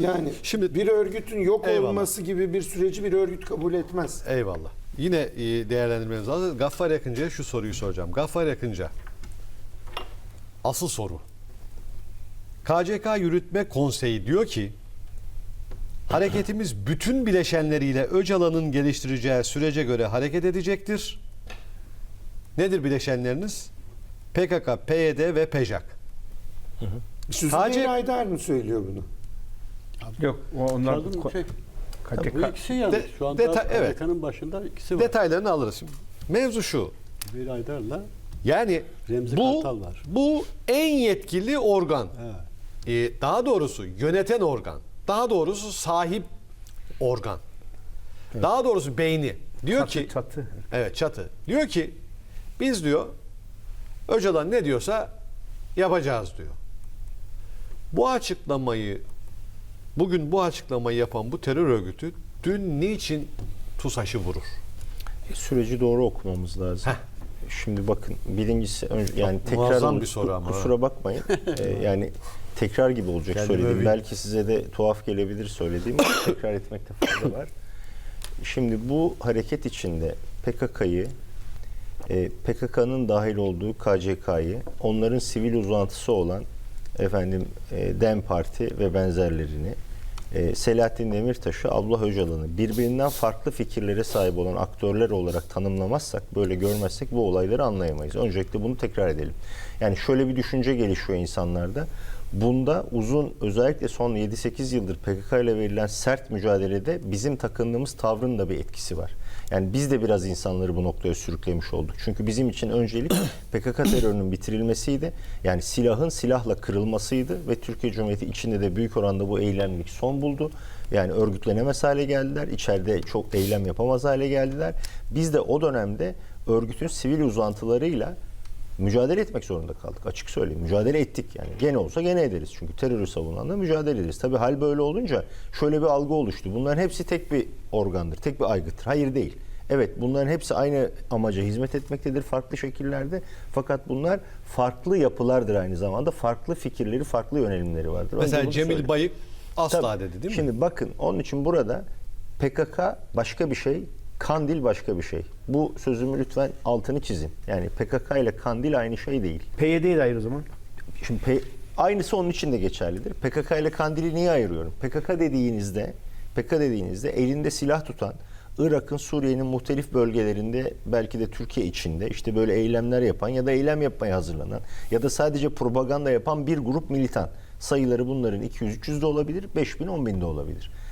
Yani Şimdi- bir örgütün yok Eyvallah. olması gibi bir süreci bir örgüt kabul etmez. Eyvallah. Yine e, değerlendirmemiz lazım. Gaffar Yakıncı'ya şu soruyu soracağım. Gaffar Yakınca. Asıl soru. KCK Yürütme Konseyi diyor ki hareketimiz bütün bileşenleriyle Öcalan'ın geliştireceği sürece göre hareket edecektir. Nedir bileşenleriniz? PKK, PYD ve PEJAK. Süzeyir KC Aydar mı söylüyor bunu? Yok onlar Kadın ko- şey, KTK bu ikisi yani. De- Şu anda deta- evet. Başında ikisi var. Detaylarını alırız şimdi. Mevzu şu. Bir Aydar'la Yani Remzi bu Kartal var. bu en yetkili organ. Evet. Ee, daha doğrusu yöneten organ. Daha doğrusu sahip organ. Daha doğrusu beyni. Diyor çatı, ki çatı. evet çatı. Diyor ki biz diyor Öcalan ne diyorsa yapacağız diyor. Bu açıklamayı bugün bu açıklamayı yapan bu terör örgütü dün niçin TUSAŞ'ı vurur? E, Süreci doğru okumamız lazım. Heh. Şimdi bakın birincisi önce yani tekrar muazzam olur, bir soru ama kusura bakmayın. E, yani tekrar gibi olacak Kendimi söylediğim. öveyim. Belki size de tuhaf gelebilir söylediğim ama tekrar etmekte fayda var. Şimdi bu hareket içinde PKK'yı e, PKK'nın dahil olduğu KCK'yı, onların sivil uzantısı olan efendim e, DEM Parti ve benzerlerini, e, Selahattin Demirtaş'ı, Abdullah Öcalan'ı birbirinden farklı fikirlere sahip olan aktörler olarak tanımlamazsak, böyle görmezsek bu olayları anlayamayız. Öncelikle bunu tekrar edelim. Yani şöyle bir düşünce gelişiyor insanlarda. Bunda uzun özellikle son 7-8 yıldır PKK ile verilen sert mücadelede bizim takındığımız tavrın da bir etkisi var. Yani biz de biraz insanları bu noktaya sürüklemiş olduk. Çünkü bizim için öncelik PKK terörünün bitirilmesiydi. Yani silahın silahla kırılmasıydı ve Türkiye Cumhuriyeti içinde de büyük oranda bu eylemlik son buldu. Yani örgütlenemez hale geldiler. İçeride çok eylem yapamaz hale geldiler. Biz de o dönemde örgütün sivil uzantılarıyla mücadele etmek zorunda kaldık. Açık söyleyeyim. Mücadele ettik yani. Gene olsa gene ederiz. Çünkü terörü savunanla mücadele ederiz. Tabii hal böyle olunca şöyle bir algı oluştu. Bunların hepsi tek bir organdır, tek bir aygıttır. Hayır değil. Evet bunların hepsi aynı amaca hizmet etmektedir farklı şekillerde. Fakat bunlar farklı yapılardır aynı zamanda. Farklı fikirleri, farklı yönelimleri vardır. Mesela Cemil söyleyeyim. Bayık asla Tabii. dedi değil mi? Şimdi bakın onun için burada PKK başka bir şey, Kandil başka bir şey. Bu sözümü lütfen altını çizin. Yani PKK ile Kandil aynı şey değil. PYD'ye de ayır o zaman. Şimdi P- aynısı onun için de geçerlidir. PKK ile Kandil'i niye ayırıyorum? PKK dediğinizde, PKK dediğinizde elinde silah tutan, Irak'ın, Suriye'nin muhtelif bölgelerinde belki de Türkiye içinde işte böyle eylemler yapan ya da eylem yapmaya hazırlanan ya da sadece propaganda yapan bir grup militan. Sayıları bunların 200-300 de olabilir, 5000 bin de olabilir.